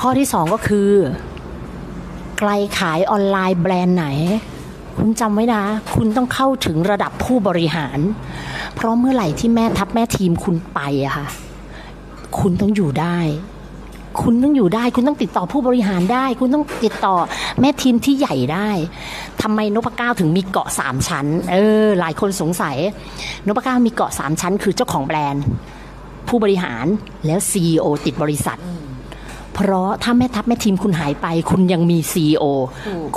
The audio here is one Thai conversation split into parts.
ข้อที่สองก็คือ ไกลขายออนไลน์แบรนด์ไหน คุณจำไว้นะ คุณต้องเข้าถึงระดับผู้บริหาร เพราะเมื่อไหร่ที่แม่ทัพแม่ทีมคุณไปอะค่ะ คุณต้องอยู่ได้ คุณต้องอยู่ได้ คุณต้องติดต่อผู้บริหารได้ คุณต้องติดต่อแม่ทีมที่ใหญ่ได้ทำไมนพเก้าถึงมีเกาะสามชั้น เออ หลายคนสงสัย นพเก้ามีเกาะสามชั้น คือเจ้าของแบรนด์ ผู้บริหารแล้ว CEO ติดบริษัท เพราะถ้าแม่ทัพแม่ทีมคุณหายไป คุณยังมี CEO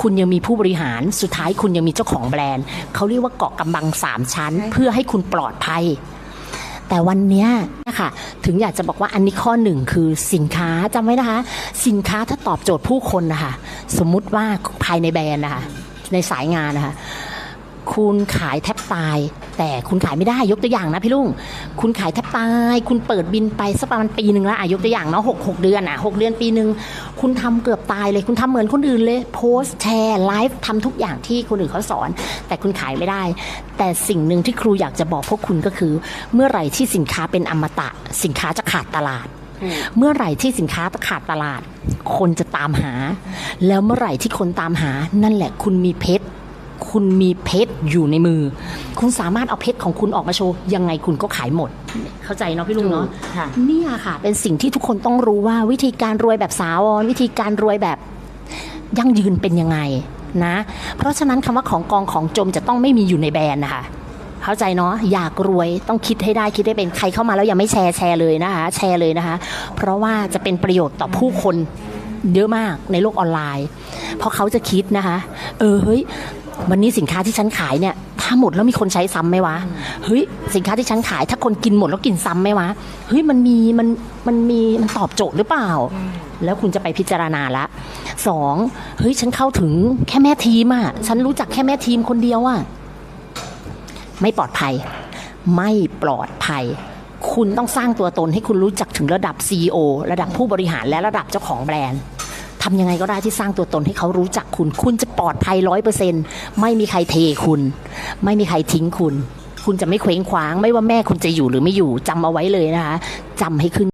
คุณยังมีผู้บริหารสุดท้ายคุณยังมีเจ้าของแบรนด์ เขาเรียกว่าเกาะกำบังสามชั้น เพื่อให้คุณปลอดภัย แต่วันเนี้ยนะคะถึงอยากจะบอกว่าอันนี้ข้อหนึ่งคือสินค้าจำไว้นะคะ สินค้าถ้าตอบโจทย์ผู้คนนะคะสมมุติว่าภายในแบรนด์นะคะในสายงานนะคะ คุณขายแทบตาย แต่คุณขายไม่ได้ยกตัวอย่างนะพี่ลุงคุณขายแทบตาย คุณเปิดบินไปสักประมาณปีหนึ่งแล้วอะยกตัวอย่างเนาะหกหกเดือนอะหกเดือนปีหนึ่งคุณทำเกือบตายเลยคุณทำเหมือนคนอื่นเลย โพสต์แชร์ไลฟ์ทำทุกอย่างที่คนอื่นเขาสอน แต่คุณขายไม่ได้ แต่สิ่งหนึ่งที่ครูอยากจะบอกพวกคุณก็คือ เมื่อไหร่ที่สินค้าเป็นอมตะ สินค้าจะขาดตลาดเมื่อไหร่ที่สินค้าขาดตลาด คนจะตามหา แล้วเมื่อไหร่ที่คนตามหา นั่นแหละคุณมีเพชร คุณมีเพชรอยู่ในมือ คุณสามารถเอาเพชรของคุณออกมาโชว์ยังไงคุณก็ขายหมด เข้าใจเนาะพี่ลุงเนาะค่ะเนี่ยค่ะ เป็นสิ่งที่ทุกคนต้องรู้ว่าวิธีการรวยแบบสาวรวิธีการรวยแบบยั่งยืนเป็นยังไงนะ เพราะฉะนั้นคำว่าของกองของจมจะต้องไม่มีอยู่ในแบรนด์นะคะเข้าใจเนาะอยากรวยต้องคิดให้ได้คิดให้เป็นใครเข้ามาแล้วยังไม่แชร์แชร์เลยนะคะ แชร์เลยนะคะ เพราะว่าจะเป็นประโยชน์ต่อผู้คนเยอะมากในโลกออนไลน์ เพราะเขาจะคิดนะคะ เออเฮ้ย วันนี้สินค้าที่ฉันขายเนี่ย ถ้าหมดแล้วมีคนใช้ซ้ำไหมวะเฮ้ยสินค้าที่ฉันขาย ถ้าคนกินหมดแล้วกินซ้ำไหมวะเฮ้ยมันมีมันมันมีมันตอบโจทย์หรือเปล่า แล้วคุณจะไปพิจารณาละสองเฮ้ยฉันเข้าถึงแค่แม่ทีมอะฉันรู้จักแค่แม่ทีมคนเดียวอะไม่ปลอดภัย ไม่ปลอดภัย คุณต้องสร้างตัวตนให้คุณรู้จักถึงระดับ CEO ระดับผู้บริหารและระดับเจ้าของแบรนด์ ทำยังไงก็ได้ที่สร้างตัวตนให้เขารู้จักคุณ คุณจะปลอดภัยร้อยเปอร์เซ็นไม่มีใครเทคุณ ไม่มีใครทิ้งคุณ คุณจะไม่เคว้งคว้าง ไม่ว่าแม่คุณจะอยู่หรือไม่อยู่จำเอาไว้เลยนะคะจำให้ขึ้น